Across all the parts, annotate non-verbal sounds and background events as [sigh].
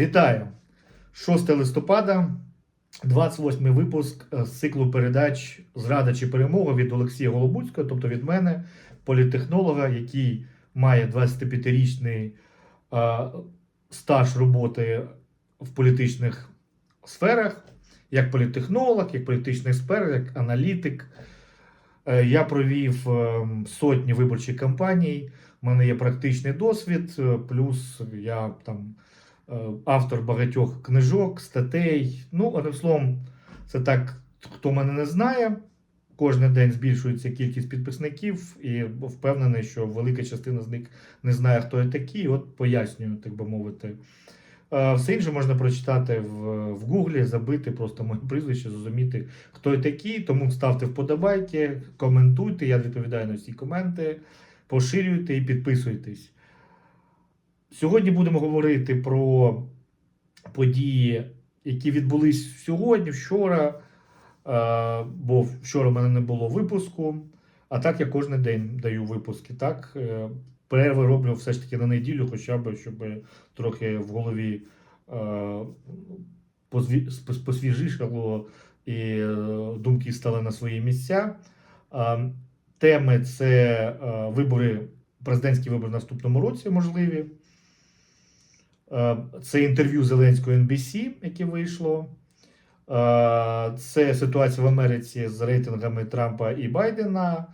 Вітаю! 6 листопада, 28 випуск е, з циклу передач Зрада чи перемога від Олексія Голобуцького, тобто від мене, політтехнолога, який має 25-річний е, стаж роботи в політичних сферах, як політтехнолог, як політичний експерт, як аналітик. Е, Я провів сотні виборчих кампаній. У мене є практичний досвід, плюс я там автор багатьох книжок, статей. Ну, одним словом, це так, хто мене не знає. Кожен день збільшується кількість підписників, і впевнений, що велика частина з них не знає, хто я такий. От пояснюю, так би мовити. Е, Все інше можна прочитати в Гуглі, забити просто моє прізвище, зрозуміти, хто я такий. Тому ставте вподобайки, коментуйте, я відповідаю на всі коменти, поширюйте і підписуйтесь. Сьогодні будемо говорити про події, які відбулись сьогодні, вчора. е, Бо вчора в мене не було випуску. А так я кожен день даю випуски. Так, Е, перерви роблю все ж таки на неділю, хоча б щоб трохи в голові е, посвіжішало і думки стали на свої місця. Теми це вибори, президентські вибори в наступному році можливі. Е, Це інтерв'ю Зеленського NBC, яке вийшло. Е, Це ситуація в Америці з рейтингами Трампа і Байдена.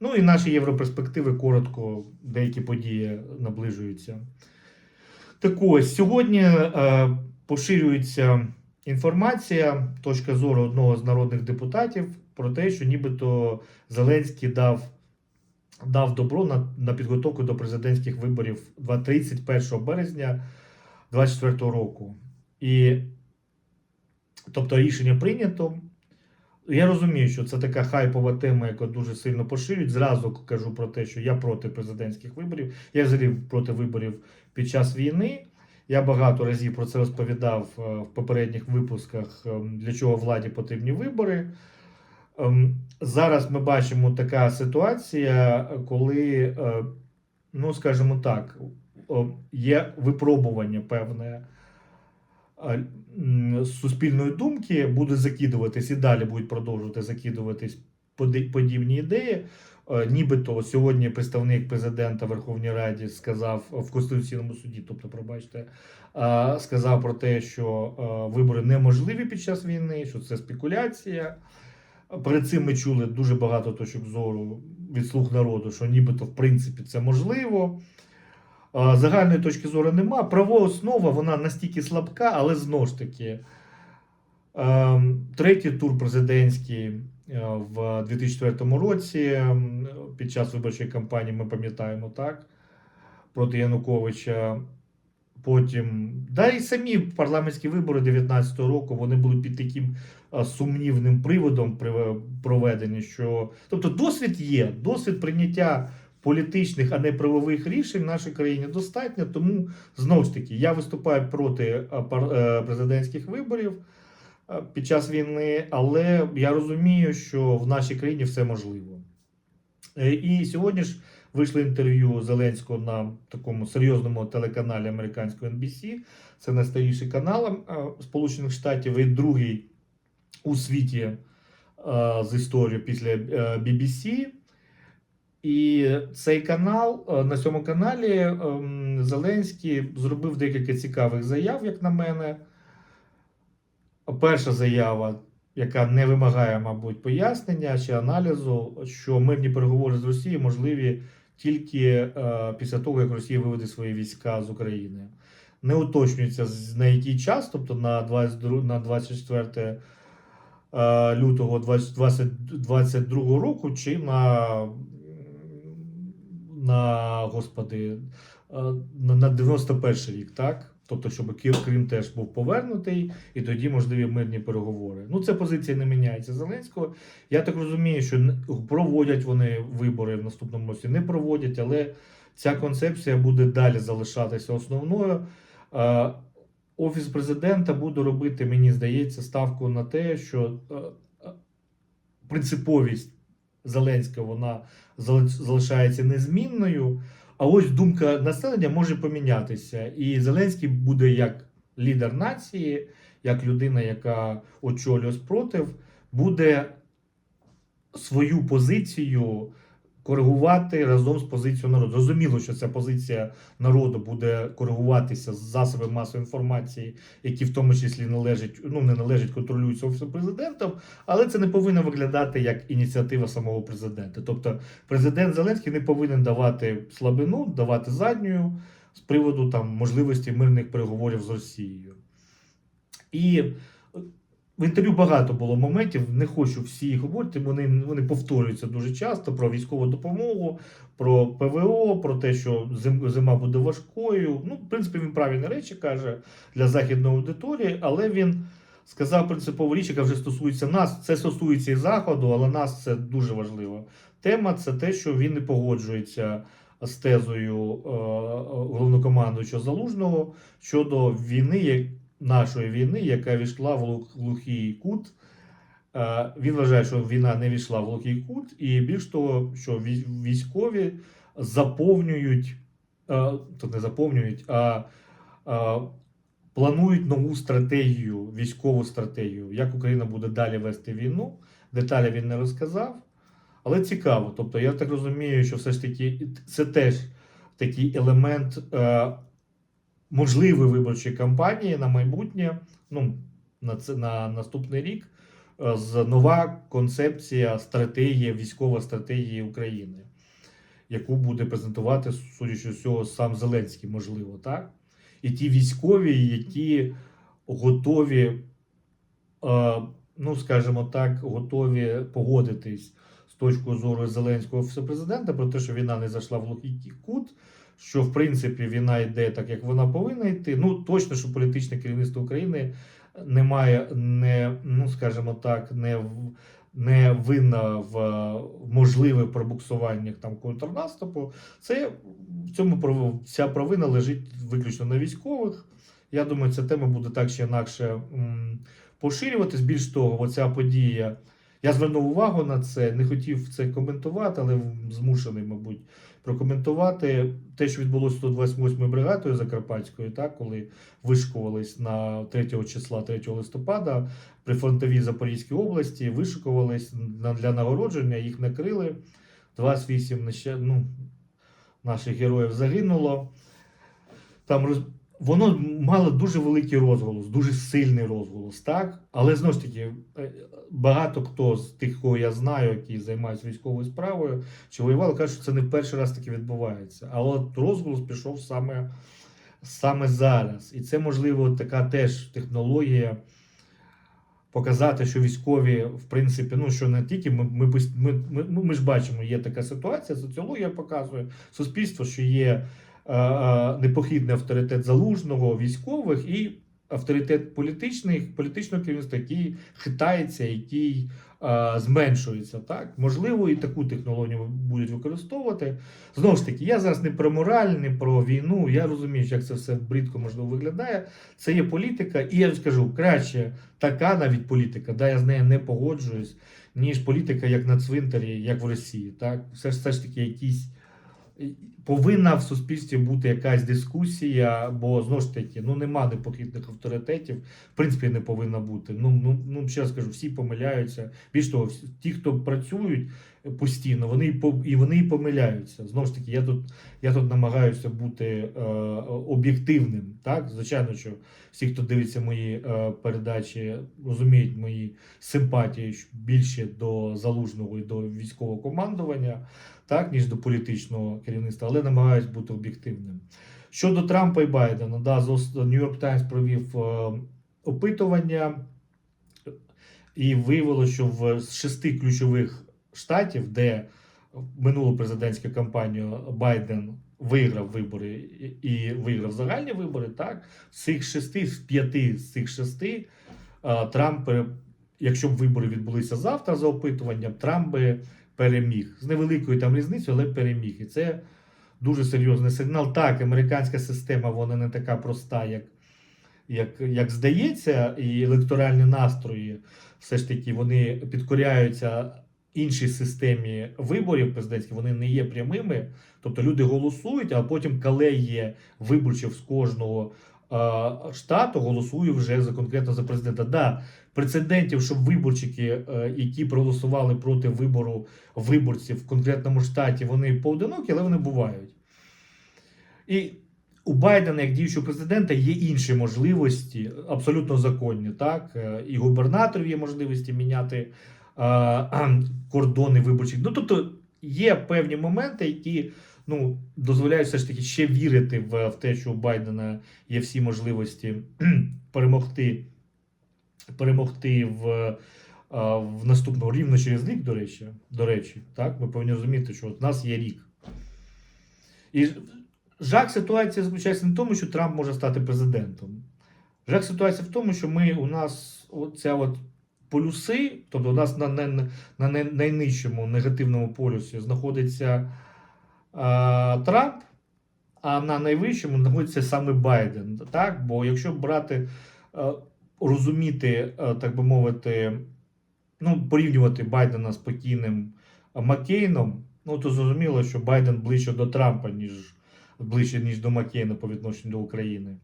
Ну і наші європерспективи коротко, деякі події наближуються. Так ось, сьогодні е, поширюється інформація, точка зору одного з народних депутатів про те, що нібито Зеленський дав, дав добро на, на підготовку до президентських виборів 31 березня 2024 року. І тобто рішення прийнято. Я розумію, що це така хайпова тема, яка дуже сильно поширюють. Зразу кажу про те, що я проти президентських виборів. Я взагалі проти виборів під час війни. Я багато разів про це розповідав е, в попередніх випусках, ем, для чого владі потрібні вибори. Ем, Зараз ми бачимо така ситуація, коли, е, ну скажімо так, є випробування певне е, суспільної думки, буде закидуватись і далі будуть продовжувати закидуватись подібні ідеї. Е, Нібито сьогодні представник президента Верховній Раді сказав в Конституційному суді, тобто, пробачте, е, сказав про те, що е, вибори неможливі під час війни, що це спекуляція. Перед цим ми чули дуже багато точок зору від слуг народу, що нібито в принципі це можливо. Е, Загальної точки зору нема. Правова основа вона настільки слабка, але знову ж таки. ем, Третій тур президентський е, в 2004 році ем, під час виборчої кампанії ми пам'ятаємо так проти Януковича. Потім, да і самі парламентські вибори 2019 року вони були під таким е, сумнівним приводом проведені, що тобто досвід є, досвід прийняття політичних, а не правових рішень в нашій країні достатньо. Тому знову ж таки я виступаю проти е, е, президентських виборів е, під час війни, але я розумію, що в нашій країні все можливо. І сьогодні ж вийшло інтерв'ю Зеленського на такому серйозному телеканалі американського NBC. Це найстаріший канал Сполучених Штатів і другий у світі з історією після BBC. І цей канал е, на цьому каналі ем, Зеленський зробив декілька цікавих заяв, як на мене. Перша заява, яка не вимагає, мабуть, пояснення чи аналізу, що мирні переговори з Росією можливі тільки е, після того, як Росія виведе свої війська з України. Не уточнюється на який час, тобто на 22, на 24 е, лютого 2022 року, чи на, на господи, е, на, на 91 рік, так? Тобто, щоб Крим теж був повернутий, і тоді можливі мирні переговори. Ну, це позиція не міняється Зеленського. Я так розумію, що проводять вони вибори в наступному році, не проводять, але ця концепція буде далі залишатися основною. Е, Офіс президента буде робити, мені здається, ставку на те, що е, принциповість Зеленського вона залишається незмінною. А ось думка населення може помінятися, і Зеленський буде як лідер нації, як людина, яка очолює спротив, буде свою позицію коригувати разом з позицією народу. Зрозуміло, що ця позиція народу буде коригуватися з засобів масової інформації, які в тому числі належать, ну не належать, контролюються офісом президента, але це не повинно виглядати як ініціатива самого президента. Тобто, президент Зеленський не повинен давати слабину, давати задню з приводу там можливості мирних переговорів з Росією. І в інтерв'ю багато було моментів, не хочу всі їх обговорити, вони, вони повторюються дуже часто про військову допомогу, про ПВО, про те, що зим- зима буде важкою. Ну, в принципі, він правильні речі каже для західної аудиторії, але він сказав принципову річ, яка вже стосується нас. Це стосується і заходу, але нас це дуже важлива тема. Це те, що він не погоджується з тезою е, головнокомандуючого залужного щодо війни, нашої війни, яка війшла в глухий кут. Е, Він вважає, що війна не війшла в глухий кут, і більш того, що військові заповнюють, е, тут не заповнюють, а е, планують нову стратегію, військову стратегію, як Україна буде далі вести війну. Деталі він не розказав, але цікаво. Тобто, я так розумію, що все ж таки це теж такий елемент можливої виборчої кампанії на майбутнє, ну, на, це, на наступний рік, е, з нова концепція стратегії, військова стратегія України, яку буде презентувати, судячи з цього, сам Зеленський, можливо, так? І ті військові, які готові, е, ну, скажімо так, готові погодитись з точки зору Зеленського офісу президента про те, що війна не зайшла в глухий кут, що в принципі війна йде так, як вона повинна йти. Ну точно, що політичне керівництво України не має, не, ну скажімо так, не не винна в можливих пробуксуваннях там контрнаступу. Це в цьому ця провина лежить виключно на військових. Я думаю, ця тема буде так чи інакше поширюватись. Більш того, оця подія. Я звернув увагу на це, не хотів це коментувати, але змушений, мабуть, прокоментувати те, що відбулося з 128 бригадою Закарпатською, так, коли вишикувались на 3 числа 3 листопада при фронтовій Запорізькій області, вишикувались для нагородження, їх накрили. 28 неща- ну, наших героїв загинуло. Там. Воно мало дуже великий розголос, дуже сильний розголос, так? Але знову ж таки, е, багато хто з тих, кого я знаю, які займаються військовою справою чи воювали, кажуть, що це не перший раз таке відбувається. А от розголос пішов саме, саме зараз. І це, можливо, така теж технологія показати, що військові, в принципі, ну що не тільки ми, ми, ми, ми, ми, ми ж бачимо, є така ситуація, соціологія показує суспільство, що є непохідний авторитет залужного військових і авторитет політичних, політичного керівництва, який хитається, який е, зменшується. Так? Можливо, і таку технологію будуть використовувати. Знову ж таки, я зараз не про мораль, не про війну. Я розумію, як це все брідко можливо виглядає. Це є політика, і я скажу, краще така навіть політика, да, я з нею не погоджуюсь, ніж політика як на цвинтарі, як в Росії. Так? Все ж все ж таки якісь. Повинна в суспільстві бути якась дискусія, бо знову ж таки ну нема непохитних авторитетів. В принципі, не повинна бути. Ну ну ну ще раз кажу, всі помиляються. Більш того, ті, хто працюють постійно, вони і вони і помиляються. Знову ж таки, я тут я тут намагаюся бути е, об'єктивним. Так, звичайно, що всі, хто дивиться мої е, передачі, розуміють мої симпатії більше до залужного і до військового командування так, ніж до політичного керівництва, але намагаюсь бути об'єктивним. Щодо Трампа і Байдена, да, York Times провів е, опитування, і виявилося, що в шести ключових штатів, де минулу президентську кампанію Байден виграв вибори і, і виграв загальні вибори, так, з цих шести, з п'яти з цих шести е, Трамп, якщо б вибори відбулися завтра за опитуванням, Трамп би переміг. З невеликою там різницею, але переміг. І це дуже серйозний сигнал. Так, американська система вона не така проста, як, як, як здається, і електоральні настрої все ж таки вони підкоряються іншій системі виборів президентських, вони не є прямими. Тобто люди голосують, а потім колегія виборців з кожного штату голосує вже за конкретно за президента. Да, прецедентів, щоб виборчики, е, які проголосували проти вибору виборців в конкретному штаті, вони поодинокі, але вони бувають. І у Байдена, як діючого президента, є інші можливості, абсолютно законні. Так? Е, І губернаторів є можливості міняти е, [clears throat] кордони виборчих. Ну, тобто є певні моменти, які ну, дозволяють все ж таки ще вірити в, в те, що у Байдена є всі можливості [clears throat] перемогти, перемогти в. В наступному рівно через рік, до речі, до речі, так ми повинні розуміти, що от у нас є рік. І жах ситуації заключається не в тому, що Трамп може стати президентом. Жах ситуація в тому, що ми у нас оця от полюси, тобто у нас на, на, на найнижчому негативному полюсі знаходиться а, Трамп, а на найвищому знаходиться саме Байден. Так? Бо якщо брати, а, розуміти, а, так би мовити, ну, порівнювати Байдена з покійним Маккейном, ну то зрозуміло, що Байден ближче до Трампа, ніж ближче, ніж до Маккейна по відношенню до України.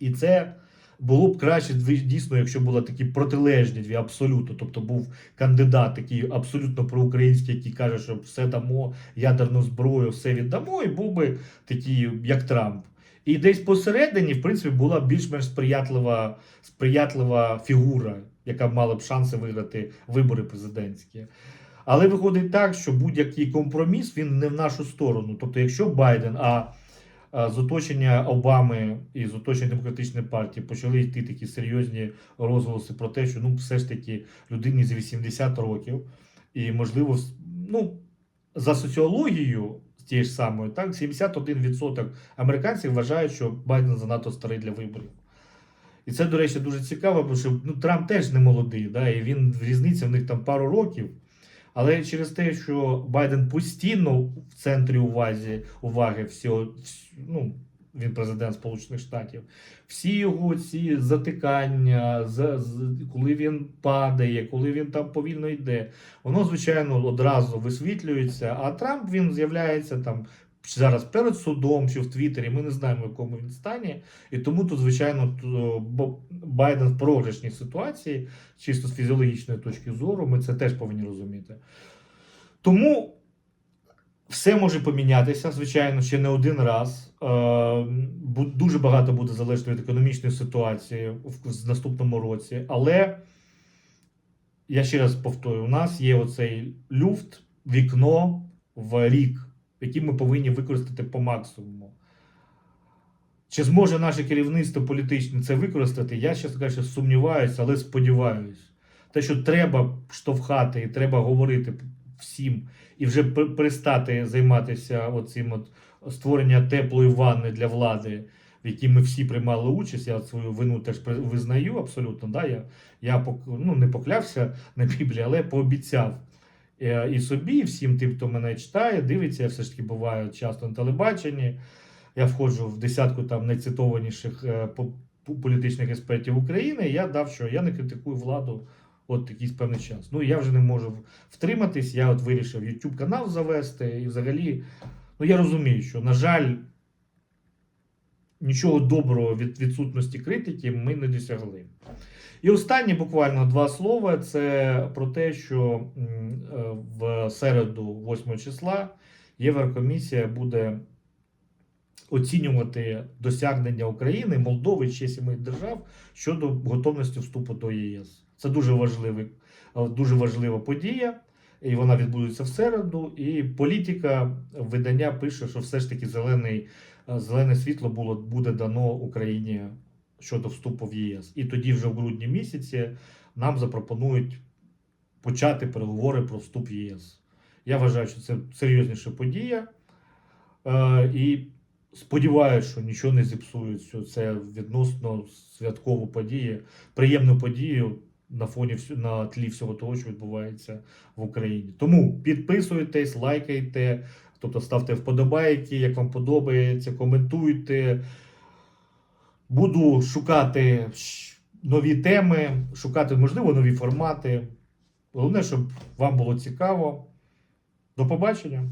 І це було б краще дійсно, якщо були такі протилежні дві абсолютно. Тобто був кандидат, такий абсолютно проукраїнський, який каже, що все дамо, ядерну зброю, все віддамо, і був би такий, як Трамп. І десь посередині, в принципі, була більш-менш сприятлива, сприятлива фігура, яка мала б шанси виграти вибори президентські. Але виходить так, що будь-який компроміс він не в нашу сторону. Тобто, якщо Байден, а, з оточення Обами і з оточення демократичної партії почали йти такі серйозні розголоси про те, що ну все ж таки людині з 80 років, і можливо, ну за соціологією тієї ж самої, так 71% американців вважають, що Байден занадто старий для виборів. І це, до речі, дуже цікаво, бо що ну, Трамп теж не молодий, да, і він різниця в них там пару років. Але через те, що Байден постійно в центрі увазі, уваги всього, ну, він президент Сполучених Штатів, всі його ці затикання, за- з- коли він падає, коли він там повільно йде, воно, звичайно, одразу висвітлюється. А Трамп він з'являється там зараз перед судом, чи в Твіттері, ми не знаємо, в якому він стані. І тому тут, звичайно, Байден в програшній ситуації, чисто з фізіологічної точки зору, ми це теж повинні розуміти. Тому все може помінятися, звичайно, ще не один раз. Е, Дуже багато буде залежати від економічної ситуації в наступному році. Але я ще раз повторю: у нас є оцей люфт, вікно в рік, який ми повинні використати по максимуму. Чи зможе наше керівництво політичне це використати? Я, чесно кажучи, сумніваюся, але сподіваюся. Те, що треба штовхати і треба говорити всім, і вже пер- перестати займатися оцим от створення теплої ванни для влади, в якій ми всі приймали участь. Я свою вину теж визнаю абсолютно. Да? Я, я ну, не поклявся на Біблії, але пообіцяв. Е, І собі, і всім тим, хто мене читає, дивиться, я все ж таки буваю часто на телебаченні. Я входжу в десятку там найцитованіших е, по- по- політичних експертів України. Я дав, що я не критикую владу от якийсь певний час. Ну я вже не можу втриматись. Я от вирішив YouTube канал завести. І взагалі, ну я розумію, що на жаль, нічого доброго від відсутності критики ми не досягли. І останнє буквально два слова: це про те, що е, в середу, 8 числа, Єврокомісія буде оцінювати досягнення України, Молдови, ще сіми держав щодо готовності вступу до ЄС. Це дуже важливий, е, дуже важлива подія, і вона відбудеться в середу. І політика видання пише, що все ж таки зелений, зелене світло було буде дано Україні щодо вступу в ЄС. І тоді, вже в грудні місяці, нам запропонують почати переговори про вступ в ЄС. Я вважаю, що це серйозніша подія. Е, і сподіваюся, що нічого не зіпсують, що це відносно святкову подію, приємну подію на фоні на тлі всього того, що відбувається в Україні. Тому підписуйтесь, лайкайте, тобто ставте вподобайки, як вам подобається, коментуйте. Буду шукати нові теми, шукати, можливо, нові формати. Головне, щоб вам було цікаво. До побачення!